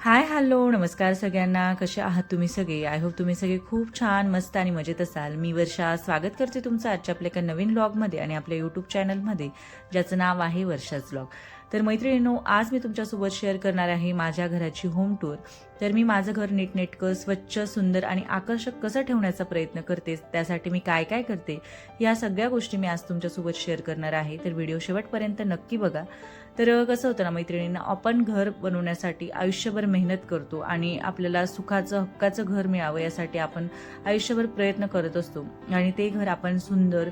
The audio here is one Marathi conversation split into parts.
हाय हॅलो नमस्कार सगळ्यांना. कसे आहात तुम्ही सगळे? आय होप तुम्ही सगळे खूप छान मस्त आणि मजेत असाल. मी वर्षा. स्वागत करते तुमचं आजच्या आपल्या एका नवीन ब्लॉगमध्ये आणि आपल्या यूट्यूब चॅनलमध्ये ज्याचं नाव आहे वर्षाच ब्लॉग तर मैत्रिणींनो आज मी तुमच्यासोबत शेअर करणार आहे माझ्या घराची होम टूर तर मी माझं घर नीटनेटकं स्वच्छ सुंदर आणि आकर्षक कसं ठेवण्याचा प्रयत्न करते त्यासाठी मी काय काय करते या सगळ्या गोष्टी मी आज तुमच्यासोबत शेअर करणार आहे. तर व्हिडिओ शेवटपर्यंत नक्की बघा. तर कसं होतं ना मैत्रिणींना आपण घर बनवण्यासाठी आयुष्यभर मेहनत करतो आणि आपल्याला सुखाचं हक्काचं घर मिळावं यासाठी आपण आयुष्यभर प्रयत्न करत असतो. आणि ते घर आपण सुंदर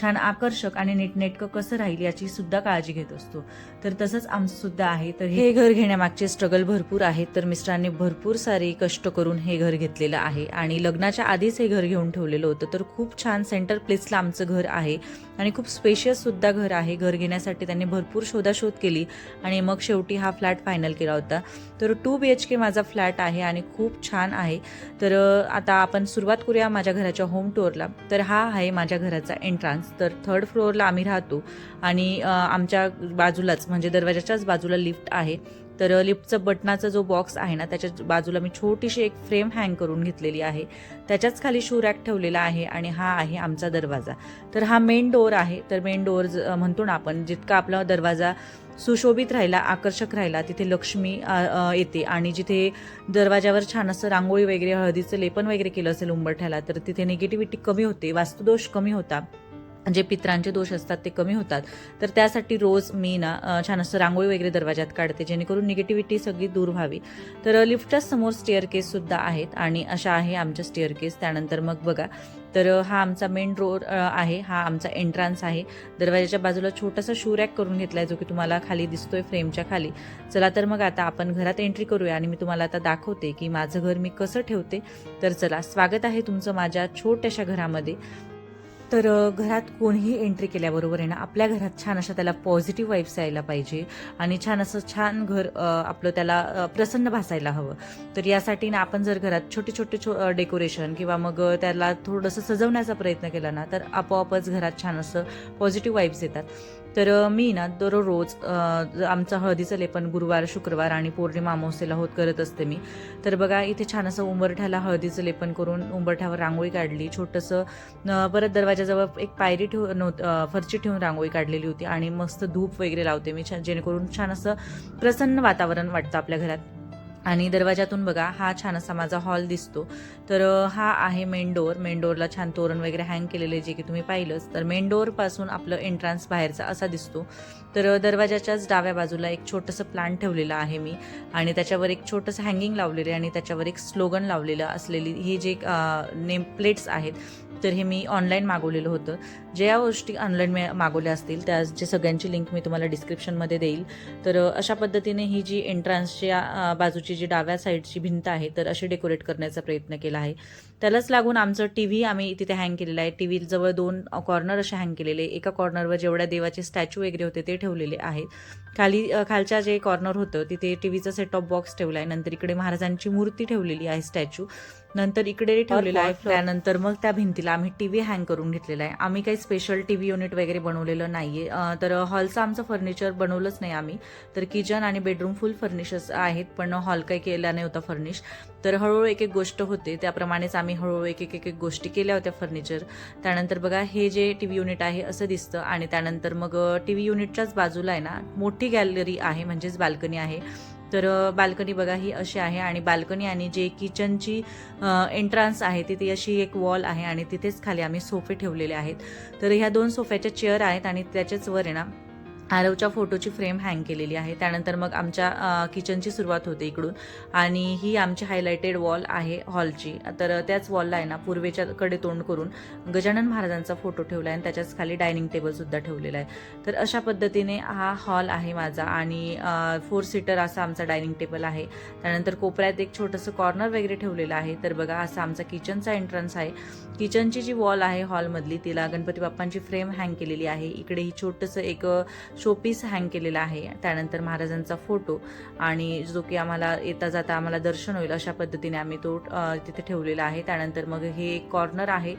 छान आकर्षक आणि नीटनेटकं कसं राहील याची सुद्धा काळजी घेत असतो. तर तसंच आमचं सुद्धा आहे. तर हे घर घेण्यामागचे स्ट्रगल भरपूर आहेत. तर मिस्टरांनी भरपूर सारे कष्ट करून हे घर घेतलेलं आहे. आणि लग्नाच्या आधीच हे घर घेऊन ठेवलेलं होतं. तर खूप छान सेंटर प्लेसला आमचं घर आहे. आणि खूप स्पेशियससुद्धा घर आहे. घर घेण्यासाठी त्यांनी भरपूर शोधाशोध केली आणि मग शेवटी हा फ्लॅट फायनल केला होता. तर टू बी एच के माझा फ्लॅट आहे आणि खूप छान आहे. तर आता आपण सुरुवात करूया माझ्या घराच्या होम टूरला तर हा आहे माझ्या घराचा एंट्रान्स तर थर्ड फ्लोअरला आम्ही राहतो आणि आमच्या बाजूलाच म्हणजे दरवाजाच्याच बाजूला लिफ्ट आहे. तर लिफ्टचं बटनाचा जो बॉक्स आहे ना त्याच्या बाजूला मी छोटीशी एक फ्रेम हँग करून घेतलेली आहे. त्याच्याच खाली शू रॅक ठेवलेला आहे आणि हा आहे आमचा दरवाजा. तर हा मेन डोअर आहे. तर मेन डोअर म्हणतो ना आपण जितका आपला दरवाजा सुशोभित राहिला आकर्षक राहिला तिथे लक्ष्मी येते. आणि जिथे दरवाजावर छान असं रांगोळी वगैरे हळदीचं लेपन वगैरे केलं असेल उंबरठ्याला तर तिथे निगेटिव्हिटी कमी होते वास्तुदोष कमी होता. जे पित्रांचे दोष असतात ते कमी होतात. तर त्यासाठी रोज मी ना छान असं रांगोळी वगैरे दरवाजात काढते जेणेकरून निगेटिव्हिटी सगळी दूर व्हावी. तर लिफ्टच्या समोर स्टेअर केस सुद्धा आहेत आणि अशा आहे आमच्या स्टेअर केस त्यानंतर मग बघा तर हा आमचा मेन रोड आहे हा आमचा एंट्रान्स आहे. दरवाजाच्या बाजूला छोटासा शू रॅक करून घेतलाय जो की तुम्हाला खाली दिसतोय फ्रेमच्या खाली. चला तर मग आता आपण घरात एंट्री करूया आणि मी तुम्हाला आता दाखवते की माझं घर मी कसं ठेवते. तर चला स्वागत आहे तुमचं माझ्या छोट्याशा घरामध्ये. तर घरात कोणीही एंट्री केल्याबरोबर आहे ना आपल्या घरात छान अशा त्याला पॉझिटिव्ह वाईब्स यायला पाहिजे आणि छान असं छान घर आपलं त्याला प्रसन्न भासायला हवं. तर यासाठी ना आपण जर घरात छोटे छोटे छो डेकोरेशन किंवा मग त्याला थोडंसं सजवण्याचा प्रयत्न केला ना तर आपोआपच घरात छान असं पॉझिटिव्ह वाईब्स येतात. तर मी ना दररोज आमचा आमचं हळदीचं लेपन गुरुवार शुक्रवार आणि पौर्णिमा अमावस्येला होत करत असते मी. तर बघा इथे छान असं उंबरठ्याला हळदीचं लेपन करून उंबरठ्यावर रांगोळी काढली. छोटंसं परत दरवाजाजवळ एक पायरी ठेव नव्हत फरची ठेवून रांगोळी काढलेली होती आणि मस्त धूप वगैरे लावते मी. छान जेणेकरून छान असं प्रसन्न वातावरण वाटतं आपल्या घरात. आणि दरवाजातून बघा हा छान असा माझा हॉल दिसतो. तर हा आहे मेन डोअर. मेन डोअरला छान तोरण वगैरे हँग केलेले जे की तुम्ही पाहिलंच. तर मेन डोअरपासून आपलं एंट्रान्स बाहेरचा असा दिसतो. तर दरवाजाच्याच डाव्या बाजूला एक छोटंसं प्लांट ठेवलेलं आहे मी. आणि त्याच्यावर एक छोटंसं हँगिंग लावलेलं आहे आणि त्याच्यावर एक स्लोगन लावलेलं असलेली ही जे नेम प्लेट्स आहेत तर हे मी ऑनलाईन मागवलेलं होतं. ज्या या गोष्टी ऑनलाईन मागवल्या असतील त्या जे सगळ्यांची लिंक मी तुम्हाला डिस्क्रिप्शनमध्ये देईल. तर अशा पद्धतीने ही जी एंट्रान्सच्या बाजूची जी डाव्या साईडची भिंत आहे तर अशी डेकोरेट करण्याचा प्रयत्न केला आहे. त्यालाच लागून आमचं टी व्ही आम्ही तिथे हँग केलेलं आहे. टी व्ही जवळ दोन कॉर्नर असे हँग केलेले. एका कॉर्नरवर जेवढ्या देवाचे स्टॅच्यू वगैरे होते ते ठेवलेले आहेत. खाली खालच्या जे कॉर्नर होतं तिथे टी व्हीचा सेटॉप बॉक्स ठेवला आहे. नंतर इकडे महाराजांची मूर्ती ठेवलेली आहे स्टॅच्यू नंतर इकडे ठेवलेलं आहे. त्यानंतर मग त्या भिंतीला आम्ही टी व्ही हँग करून घेतलेला आहे. आम्ही काही स्पेशल टी व्ही युनिट वगैरे बनवलेलं नाहीये. अं, तर हॉलचं आमचं फर्निचर बनवलंच नाही आम्ही. तर किचन आणि बेडरूम फुल फर्निशर्स आहेत. पण हॉल काही केला नाही होता फर्निश तर हळूहळू एक एक गोष्ट होते. त्याप्रमाणेच आम्ही हळूहळू एक एक एक एक गोष्टी केल्या होत्या फर्निचर त्यानंतर बघा हे जे टी व्ही युनिट आहे असं दिसतं. आणि त्यानंतर मग टी व्ही युनिटच्याच बाजूला आहे ना मोठी गॅलरी आहे म्हणजेच बाल्कनी आहे. तर बाल्कनी बघा ही अशी आहे आणि बाल्कनी आणि जे किचनची एंट्रान्स आहे तिथे अशी एक वॉल आहे आणि तिथेच खाली आम्ही सोफे ठेवलेले आहेत. तर ह्या दोन सोफ्याच्या चेअर आहेत आणि त्याच्याच वर आहे ना आरवच्या फोटोची फ्रेम हँग केलेली आहे. त्यानंतर मग आमच्या किचनची सुरुवात होते इकडून. आणि ही आमची हायलायटेड वॉल आहे हॉलची तर त्याच वॉलला आहे ना पूर्वेच्या कडे तोंड करून गजानन महाराजांचा फोटो ठेवला आहे आणि त्याच्याच खाली डायनिंग टेबलसुद्धा ठेवलेला आहे. तर अशा पद्धतीने हा हॉल आहे माझा आणि फोर सीटर असा आमचा डायनिंग टेबल आहे. त्यानंतर कोपऱ्यात एक छोटंसं कॉर्नर वगैरे ठेवलेलं आहे. तर बघा असा आमचा किचनचा एंट्रन्स आहे. किचनची जी वॉल आहे हॉलमधली तिला गणपती बाप्पांची फ्रेम हँग केलेली आहे. इकडे ही छोटंसं एक शोपीस हँग केलेला आहे. त्यानंतर महाराजांचा फोटो आणि जो की आम्हाला येता जाता आम्हाला दर्शन होईल अशा पद्धतीने आम्ही तो तिथे ठेवलेला आहे. त्यानंतर मग हे एक कॉर्नर आहे.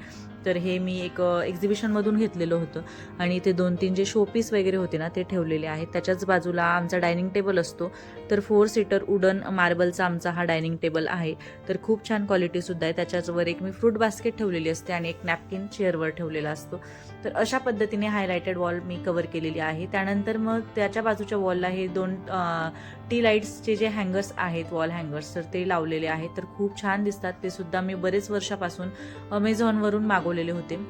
तर हे मी एक एक्झिबिशनमधून घेतलेलं होतं. आणि इथे दोन तीन जे शोपीस वगैरे होते ना ते ठेवलेले आहेत. त्याच्याच बाजूला आमचा डायनिंग टेबल असतो. तर फोर सीटर उडन मार्बलचा आमचा हा डायनिंग टेबल आहे. तर खूप छान क्वालिटीसुद्धा आहे. त्याच्याचवर एक मी फ्रूट बास्केट ठेवलेली असते आणि एक नॅपकिन चेअरवर ठेवलेला असतो. तर अशा पद्धतीने हायलायटेड वॉल मी कवर केलेली आहे. त्यानंतर मग त्याच्या बाजूच्या वॉलला हे दोन टी लाईट्सचे जे हँगर्स आहेत वॉल हँगर्स तर ते लावलेले आहेत. तर खूप छान दिसतात. ते सुद्धा मी बरेच वर्षापासून अमेझॉनवरून मागवलेले होते.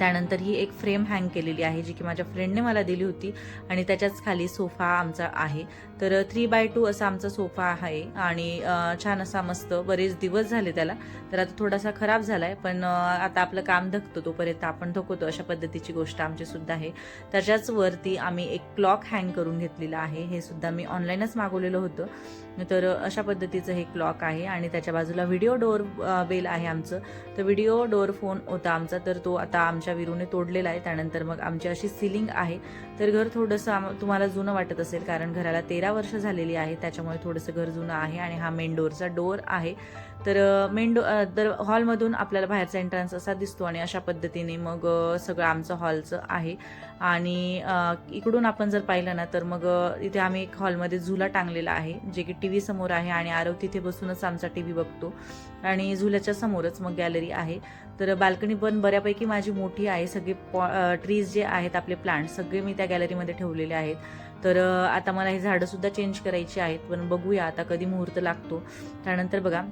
त्यानंतर ही एक फ्रेम हँग केलेली आहे जी की माझ्या फ्रेंडने मला दिली होती आणि त्याच्याच खाली सोफा आमचा आहे. तर थ्री बाय टू असा आमचा सोफा आहे आणि छान असा मस्त बरेच दिवस झाले त्याला. तर आता थोडासा खराब झाला आहे पण आता आपलं काम धकतो तोपर्यंत आपण धकवतो अशा पद्धतीची गोष्ट आमची सुद्धा आहे. त्याच्याच वरती आम्ही एक क्लॉक हँग करून घेतलेलं आहे. हे सुद्धा मी ऑनलाईनच मागवलेलं होतं. तर अशा पद्धतीचं हे क्लॉक आहे आणि त्याच्या बाजूला व्हिडिओ डोअर बेल आहे आमचं. तर व्हिडिओ डोअर फोन होता आमचा तर तो आता आमच्या विरूने तोडलेला आहे. त्यानंतर मग आमची अशी सिलिंग आहे. तर घर थोडंसं आम- तुम्हाला जुनं वाटत असेल कारण घराला तेरा वर्ष झालेली आहे त्याच्यामुळे थोडंसं घर जुनं आहे आणि हा मेन डोअरचा डोअर आहे. तर मेन डो तर हॉलमधून आपल्याला बाहेरचा एंट्रन्स असा दिसतो आणि अशा पद्धतीने मग सगळं आमचं हॉलचं आहे. आणि इकडून आपण जर पाहिलं ना तर मग इथे आम्ही एक हॉलमध्ये झुला टांगलेला आहे जे की टी व्ही समोर आहे आणि आरव तिथे बसूनच आमचा टी व्ही बघतो. आणि झुल्याच्या समोरच मग गॅलरी आहे. तर बाल्कनी पण बऱ्यापैकी माझी मोठी आहे. सगळे पॉ ट्रीज जे आहेत आपले प्लांट सगळे मी त्या गॅलरीमध्ये ठेवलेले आहेत. तर आता मला हे झाडंसुद्धा चेंज करायची आहेत. पण बघूया आता कधी मुहूर्त लागतो. त्यानंतर बघा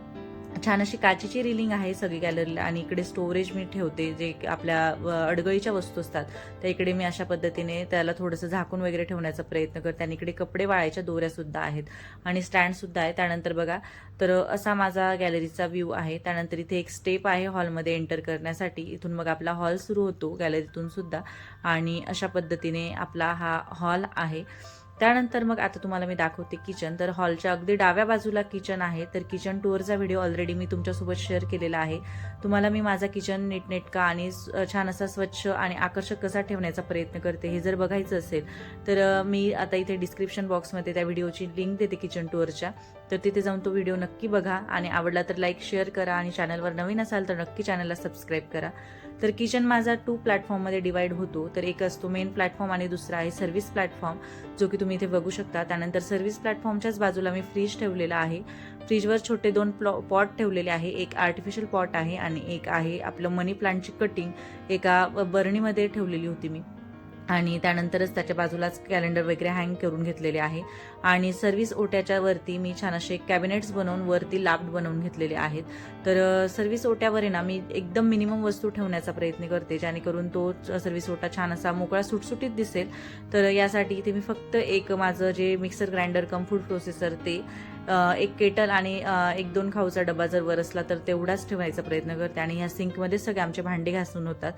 छान अशी काचेची रिलिंग आहे सगळी गॅलरीला आणि इकडे स्टोरेज मी ठेवते जे आपल्या अडगळीच्या वस्तू असतात. त्या इकडे मी अशा पद्धतीने त्याला थोडंसं झाकून वगैरे ठेवण्याचा प्रयत्न करते. आणि इकडे कपडे वाळायच्या दोऱ्यासुद्धा आहेत. आणि स्टँडसुद्धा आहे. त्यानंतर बघा तर असा माझा गॅलरीचा व्ह्यू आहे. त्यानंतर इथे एक स्टेप आहे हॉलमध्ये एंटर करण्यासाठी. इथून मग आपला हॉल सुरू होतो गॅलरीतून सुद्धा. आणि अशा पद्धतीने आपला हा हॉल आहे. त्यानंतर मग आता तुम्हाला मी दाखवते किचन. तर हॉलच्या अगदी डाव्या बाजूला किचन आहे. तर किचन टूरचा व्हिडिओ ऑलरेडी मी तुमच्यासोबत शेअर केलेला आहे. तुम्हाला मी माझा किचन नीटनेटका आणि छान असा स्वच्छ आणि आकर्षक कसा ठेवण्याचा प्रयत्न करते हे जर बघायचं असेल तर मी आता इथे डिस्क्रिप्शन बॉक्समध्ये त्या व्हिडिओची लिंक देते किचन टूरच्या तर तिथे जाऊन तो व्हिडिओ नक्की बघा आणि आवडला तर लाईक शेअर करा आणि चॅनलवर नवीन असाल तर नक्की चॅनलला सबस्क्राईब करा. तर किचन माझा टू प्लॅटफॉर्ममध्ये डिवाईड होतो. तर एक असतो मेन प्लॅटफॉर्म आणि दुसरा आहे सर्व्हिस प्लॅटफॉर्म जो की तुम्ही इथे बघू शकता. त्यानंतर सर्व्हिस प्लॅटफॉर्मच्याच बाजूला मी फ्रीज ठेवलेला आहे. फ्रीजवर छोटे दोन प्लॉ पॉट ठेवलेले आहे. एक आर्टिफिशियल पॉट आहे आणि एक आहे आपलं मनी प्लांटची कटिंग एका बरणीमध्ये ठेवलेली होती मी. आणि त्यानंतरच त्याच्या बाजूलाच कॅलेंडर वगैरे हँग करून घेतलेले आहे. आणि सर्व्हिस ओट्याच्या वरती मी छान असे कॅबिनेट्स बनवून वरती लाफ्ट बनवून घेतलेले आहेत. तर सर्व्हिस ओट्यावर आहे ना मी एकदम मिनिमम वस्तू ठेवण्याचा प्रयत्न करते जेणेकरून तो सर्व्हिस ओटा छान असा मोकळा सुटसुटीत दिसेल. तर यासाठी इथे मी फक्त एक माझं जे mixer grinder cum food processor ते एक केटल आणि एक दोन खाऊचा डबा जर वर असला तर तेवढाच ठेवायचा प्रयत्न करते आणि ह्या सिंकमध्ये सगळे आमचे भांडे घासून होतात.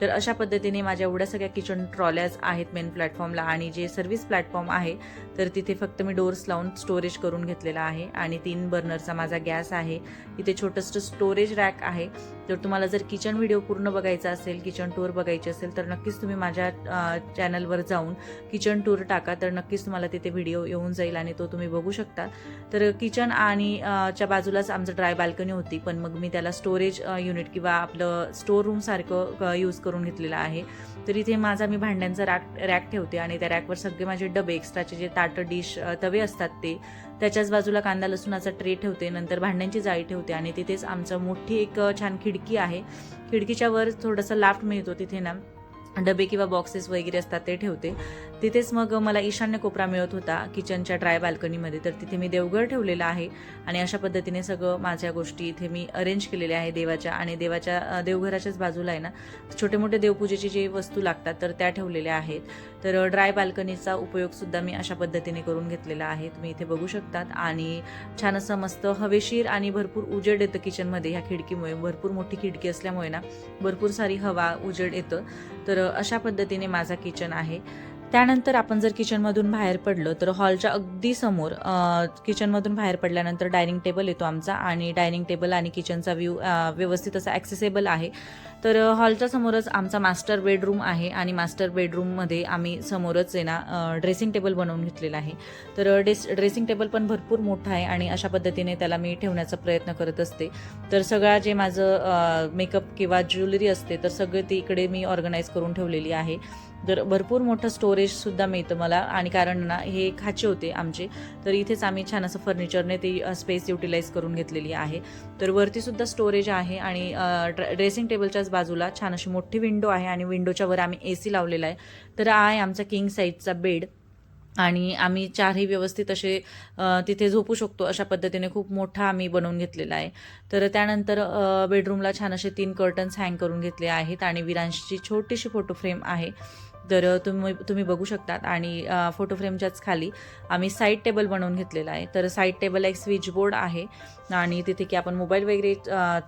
तर अशा पद्धतीने माझ्या एवढ्या सगळ्या किचन ट्रॉल्याज आहेत मेन प्लॅटफॉर्मला आणि जे सर्व्हिस प्लॅटफॉर्म आहे तर तिथे फक्त मी डोर्स लावून स्टोरेज करून घेतलेला आहे. आणि तीन बर्नरचा माझा गॅस आहे. इथे छोटंसं स्टोरेज रॅक आहे. जर तुम्हाला जर किचन व्हिडिओ पूर्ण बघायचा असेल किचन टूर बघायची असेल तर नक्कीच तुम्ही माझ्या चॅनलवर जाऊन किचन टूर टाका. तर नक्कीच तुम्हाला तिथे व्हिडिओ येऊन जाईल आणि तो तुम्ही बघू शकता. तर किचन आणि च्या बाजूलाच आमचं ड्राय बाल्कनी होती. पण मग मी त्याला स्टोरेज युनिट किंवा आपलं स्टोर रूम सारखं यूज करून घेतलेलं आहे. तर इथे माझा मी भांड्यांचा रॅक रॅक ठेवते आणि त्या रॅकवर सगळे माझे डबे एक्स्ट्राचे जे ताटं डिश तवे असतात ते त्याच्याच बाजूला कांदा लसूणाचा ट्रे ठेवते नंतर भांड्यांची जाळी ठेवते आणि तिथेच आमचं मोठी एक छान खिडकी आहे. खिडकीच्या वर थोडंसं लाफ्ट मिळतो तिथे ना. डबे किंवा बॉक्सेस वगैरे असतात ते ठेवते. तिथेच मग मला ईशान्य कोपरा मिळत होता किचनच्या ड्राय बाल्कनीमध्ये तर तिथे मी देवघर ठेवलेलं आहे आणि अशा पद्धतीने सगळं माझ्या गोष्टी इथे मी अरेंज केलेल्या आहे देवाच्या आणि देवाच्या देवघराच्याच बाजूला आहे ना. छोटे मोठे देवपूजेची जे वस्तू लागतात तर त्या ठेवलेल्या आहेत. तर ड्राय बाल्कनीचा उपयोगसुद्धा मी अशा पद्धतीने करून घेतलेला आहे. तुम्ही इथे बघू शकतात. आणि छान असं मस्त हवेशीर आणि भरपूर उजेड येतं किचनमध्ये ह्या खिडकीमुळे. भरपूर मोठी खिडकी असल्यामुळे ना भरपूर सारी हवा उजेड येतं. तर अशा पद्धतीने माझा किचन आहे. त्यानंतर आपण जर किचनमधून बाहेर पडलो तर हॉलच्या अगदी समोर किचनमधून बाहेर पडल्यानंतर डायनिंग टेबल येतो आमचा आणि डायनिंग टेबल आणि किचनचा व्ह्यू व्यवस्थित असा ॲक्सेसेबल आहे. तर हॉलच्या समोरच आमचा मास्टर बेडरूम आहे आणि मास्टर बेडरूममध्ये आम्ही समोरच आहे ना ड्रेसिंग टेबल बनवून घेतलेला आहे. तर डेस ड्रेसिंग टेबल पण भरपूर मोठा आहे आणि अशा पद्धतीने त्याला मी ठेवण्याचा प्रयत्न करत असते. तर सगळा जे माझं मेकअप किंवा ज्वेलरी असते तर सगळं ती इकडे मी ऑर्गनाईज करून ठेवलेली आहे. तर भरपूर मोठं स्टोरेजसुद्धा मिळतं मला. आणि कारण ना हे खाचे होते आमचे. तर इथेच आम्ही छान असं फर्निचरने ती स्पेस युटिलाइज करून घेतलेली आहे. तर वरती सुद्धा स्टोरेज आहे आणि ड्रेसिंग टेबलच्याच बाजूला छान अशी मोठी विंडो आहे आणि विंडोच्या वर आम्ही ए सी लावलेला आहे. तर आहे आमचा किंग साईजचा बेड आणि आम्ही चारही व्यवस्थित असे तिथे झोपू शकतो अशा पद्धतीने खूप मोठा आम्ही बनवून घेतलेला आहे. तर त्यानंतर बेडरूमला छान असे तीन कर्टन्स हँग करून घेतले आहेत आणि विरांशची छोटीशी फोटो फ्रेम आहे. तर तुम्ही तुम्ही बघू शकतात. आणि फोटो फ्रेमच्याच खाली आम्ही साईड टेबल बनवून घेतलेला आहे. तर साईड टेबलला एक स्विच बोर्ड आहे. आणि तिथे की आपण मोबाईल वगैरे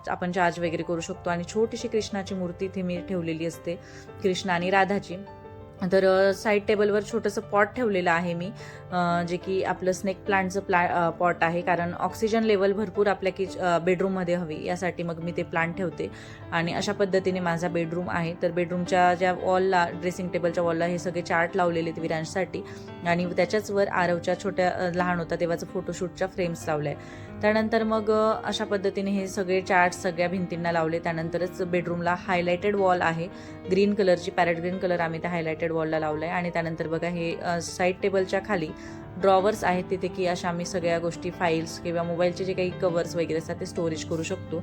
आपण चार्ज वगैरे करू शकतो. आणि छोटीशी कृष्णाची मूर्ती इथे मी ठेवलेली असते. कृष्ण आणि राधाची. तर साईड टेबलवर छोटंसं पॉट ठेवलेलं आहे मी. जे की आपलं स्नेक प्लांटचं प्ला पॉट आहे. कारण ऑक्सिजन लेवल भरपूर आपल्या किच बेडरूममध्ये हवी. यासाठी मग मी ते प्लांट ठेवते. आणि अशा पद्धतीने माझा बेडरूम आहे. तर बेडरूमच्या ज्या वॉलला ड्रेसिंग टेबलच्या वॉलला हे सगळे चार्ट लावलेले आहेत विरांशसाठी. आणि त्याच्याच वर आरवच्या छोट्या लहान होता तेव्हाचं फोटोशूटच्या फ्रेम्स लावल्या आहे त्यानंतर मग अशा पद्धतीने हे सगळे चार्ट सगळ्या भिंतींना लावले. त्यानंतरच बेडरूमला हायलायटेड वॉल आहे. ग्रीन कलरची पॅरेट ग्रीन कलर आम्ही त्या हायलायटेड वॉलला लावलं आहे आणि त्यानंतर बघा हे साईड टेबलच्या खाली ड्रॉवर्स आहेत तिथे की अशा आम्ही सगळ्या गोष्टी फाईल्स किंवा मोबाईलचे जे काही कवर्स वगैरे असतात ते स्टोरेज करू शकतो.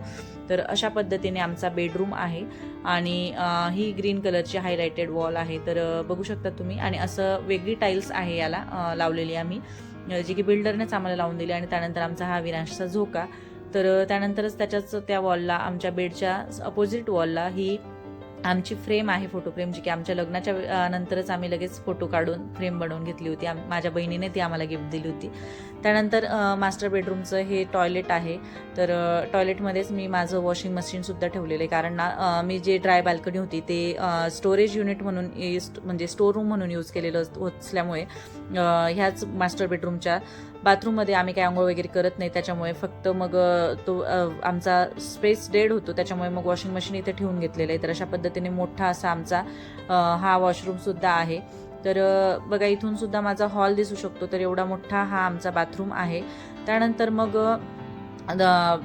तर अशा पद्धतीने आमचा बेडरूम आहे. आणि ही ग्रीन कलरची हायलायटेड वॉल आहे. तर बघू शकता तुम्ही. आणि असं वेगळी टाईल्स आहे याला लावलेली आम्ही. जी की बिल्डरनेच आम्हाला लावून दिली आणि त्यानंतर आमचा हा विनाशचा झोका. तर त्यानंतरच त्याच्याच त्या वॉलला आमच्या बेडच्या अपोजिट वॉलला ही आमची फ्रेम आहे फोटो फ्रेम जी की आमच्या लग्नाच्या नंतरच आम्ही लगेच फोटो काढून फ्रेम बनवून घेतली होती. आम- माझ्या बहिणीने ती आम्हाला गिफ्ट दिली होती. त्यानंतर मास्टर बेडरूमचं हे टॉयलेट आहे. तर टॉयलेटमध्येच मी माझं वॉशिंग मशीनसुद्धा ठेवलेलं आहे. कारण ना मी जे ड्राय बाल्कनी होती ते स्टोरेज युनिट म्हणून म्हणजे स्टोर रूम म्हणून यूज केलेलं असल्यामुळे ह्याच मास्टर बेडरूमच्या बाथरूममध्ये आम्ही काही आंघोळ वगैरे करत नाही त्याच्यामुळे फक्त मग तो आमचा स्पेस डेड होतो त्याच्यामुळे मग वॉशिंग मशीन इथे ठेवून घेतलेलं आहे. तर अशा पद्धतीने मोठा असा आमचा हा वॉशरूमसुद्धा आहे. तर बघा इथून सुद्धा माझा हॉल दिसू शकतो तर एवढा मोठा हा आमचा बाथरूम आहे. त्यानंतर मग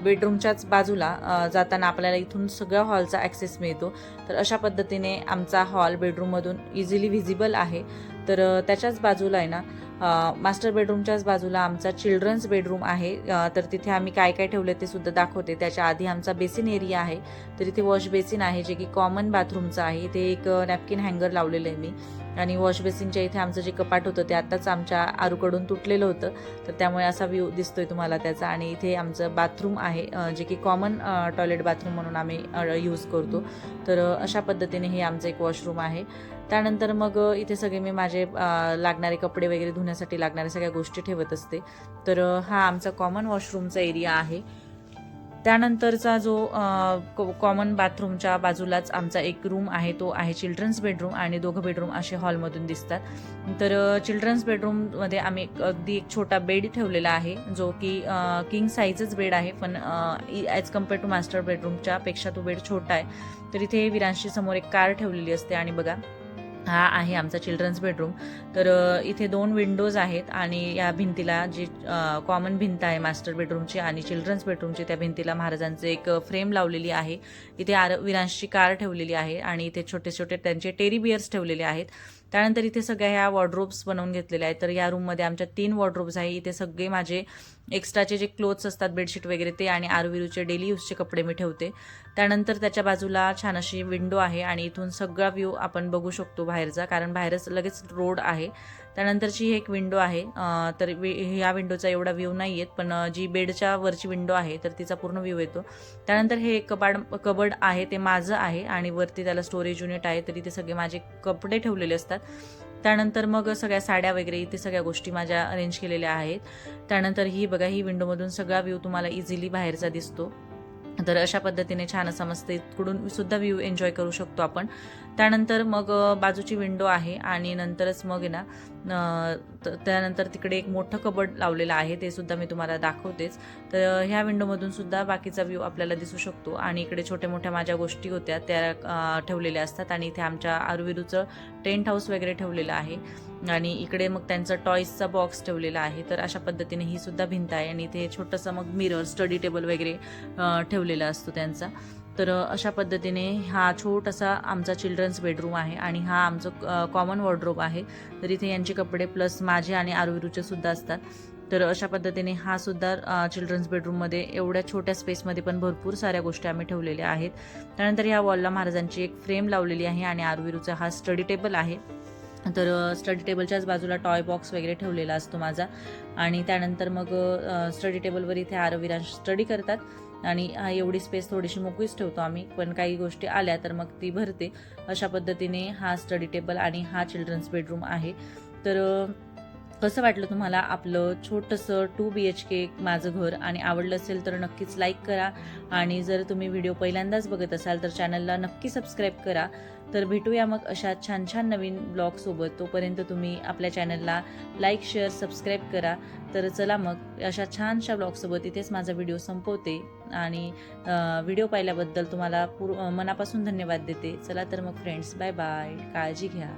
बेडरूमच्याच बाजूला जाताना आपल्याला इथून सगळ्या हॉलचा ॲक्सेस मिळतो. तर अशा पद्धतीने आमचा हॉल बेडरूममधून इझिली व्हिजिबल आहे. तर त्याच्याच बाजूला आहे ना मास्टर बेडरूमच्याच बाजूला आमचा चिल्ड्रन्स बेडरूम आहे. तर तिथे आम्ही काय काय ठेवलं ते सुद्धा दाखवते. त्याच्या आधी आमचा बेसिन एरिया आहे. तर इथे वॉश बेसिन आहे जे की कॉमन बाथरूमचं आहे. इथे एक नॅपकिन हँगर लावलेलं आहे मी. आणि वॉश बेसिनच्या इथे आमचं जे कपाट होतं ते आत्ताच आमच्या आरूकडून तुटलेलं होतं. तर त्यामुळे असा व्ह्यू दिसतोय तुम्हाला त्याचा. आणि इथे आमचं बाथरूम आहे जे की कॉमन टॉयलेट बाथरूम म्हणून आम्ही यूज करतो. तर अशा पद्धतीने हे आमचं एक वॉशरूम आहे. त्यानंतर मग इथे सगळे मी माझे लागणारे कपडे वगैरे धुण्यासाठी लागणाऱ्या सगळ्या गोष्टी ठेवत असते. तर हा आमचा कॉमन वॉशरूमचा एरिया आहे. त्यानंतरचा जो कॉमन बाथरूमच्या बाजूलाच आमचा एक रूम आहे तो आहे चिल्ड्रन्स बेडरूम आणि दोघं बेडरूम असे हॉलमधून दिसतात. तर चिल्ड्रन्स बेडरूममध्ये आम्ही अगदी एक छोटा बेड ठेवलेला आहे जो की किंग साईजच बेड आहे पण ॲज कंपेअर टू मास्टर बेडरूमच्या पेक्षा तो बेड छोटा आहे. तर इथे विरांशी समोर एक कार ठेवलेली असते आणि बघा हा आहे आमचा चिल्ड्रन्स बेडरूम तर इथे दोन विंडोज आहेत आणि या भिंतीला जी कॉमन भिंत आहे मास्टर बेडरूमची आणि चिल्ड्रन्स बेडरूमची त्या भिंतीला महाराजांचं एक फ्रेम लावलेली आहे. इथे आर विरांशची कार ठेवलेली आहे आणि इथे छोटे छोटे त्यांचे टेरी बियर्स ठेवलेले आहेत. त्यानंतर इथे सगळ्या ह्या वॉर्ड्रोब्स बनवून घेतलेल्या आहेत. तर या रूममध्ये आमच्या तीन वॉर्ड्रोब्स आहे. इथे सगळे माझे एक्स्ट्राचे जे क्लोथ्स असतात बेडशीट वगैरे ते आणि आरविरूचे डेली यूजचे कपडे मी ठेवते. त्यानंतर त्याच्या बाजूला छान अशी विंडो आहे आणि इथून सगळा व्ह्यू आपण बघू शकतो बाहेरचा कारण बाहेरच लगेच रोड आहे. त्यानंतरची ही एक विंडो आहे. तर वि- ह्या विंडोचा एवढा व्ह्यू नाही येत पण जी बेडच्या वरची विंडो आहे तर तिचा पूर्ण व्ह्यू येतो. त्यानंतर हे एक कबाड कबड आहे ते माझं आहे आणि वरती त्याला स्टोरेज युनिट आहे. तर इथे सगळे माझे कपडे ठेवलेले असतात. त्यानंतर मग सगळ्या साड्या वगैरे इथे सगळ्या गोष्टी माझ्या अरेंज केलेल्या आहेत. त्यानंतर ही बघा ही विंडोमधून सगळा व्ह्यू तुम्हाला इझिली बाहेरचा दिसतो. तर अशा पद्धतीने छान असा मस्त इकडून सुद्धा व्ह्यू एन्जॉय करू शकतो आपण. त्यानंतर मग बाजूची विंडो आहे आणि नंतरच मग ना त- त्यानंतर तिकडे एक मोठं कबड लावलेलं आहे ते सुद्धा मी तुम्हाला दाखवतेच. तर ह्या विंडोमधून सुद्धा बाकीचा व्ह्यू आपल्याला दिसू शकतो आणि इकडे छोट्या मोठ्या माझ्या गोष्टी होत्या त्या ठेवलेल्या असतात आणि इथे आमच्या आरुविरूचं टेंट हाऊस वगैरे ठेवलेलं आहे. आणि इकडे मग त्यांचं टॉईसचा बॉक्स ठेवलेला आहे तर अशा पद्धतीने ही सुद्धा भिंत आहे आणि इथे छोटंसं मग मिरर स्टडी टेबल वगैरे ठेवलेला असतो त्यांचा. तर अशा पद्धतीने हा छोटासा आमचा चिल्ड्रन्स बेडरूम आहे आणि हा आमचं कॉमन वॉर्ड्रोब आहे. तर इथे यांचे कपडे प्लस माझे आणि आरुविरूचे सुद्धा असतात. तर अशा पद्धतीने हा सुद्धा चिल्ड्रन्स बेडरूममध्ये एवढ्या छोट्या स्पेसमध्ये पण भरपूर साऱ्या गोष्टी आम्ही ठेवलेल्या आहेत. त्यानंतर या वॉलला महाराजांची एक फ्रेम लावलेली आहे आणि आरुविरूचा हा स्टडी टेबल आहे. तर स्टडी टेबलच्याच बाजूला टॉय बॉक्स वगैरे ठेवलेला असतो माझा. आणि त्यानंतर मग स्टडी टेबलवर इथे आरवीरा स्टडी करतात. आणि हा एवढी स्पेस थोडीशी मोकळीच ठेवतो आम्ही पण काही गोष्टी आल्या तर मग ती भरते. अशा पद्धतीने हा स्टडी टेबल आणि हा चिल्ड्रन्स बेडरूम आहे. तर कसं वाटलं तुम्हाला आपलं छोटंसं टू बी एच के माझं घर? आणि आवडलं असेल तर नक्कीच लाईक करा. आणि जर तुम्ही व्हिडिओ पहिल्यांदाच बघत असाल तर चॅनलला नक्की सबस्क्राईब करा. तर भेटूया मग अशा छान छान नवीन ब्लॉगसोबत तोपर्यंत तुम्ही आपल्या चॅनलला लाईक शेअर सबस्क्राईब करा. तर चला मग अशा छानशा ब्लॉगसोबत इथेच माझा व्हिडिओ संपवते. आणि व्हिडिओ पाहिल्याबद्दल तुम्हाला पूर मनापासून धन्यवाद देते. चला तर मग फ्रेंड्स बाय बाय काळजी घ्या.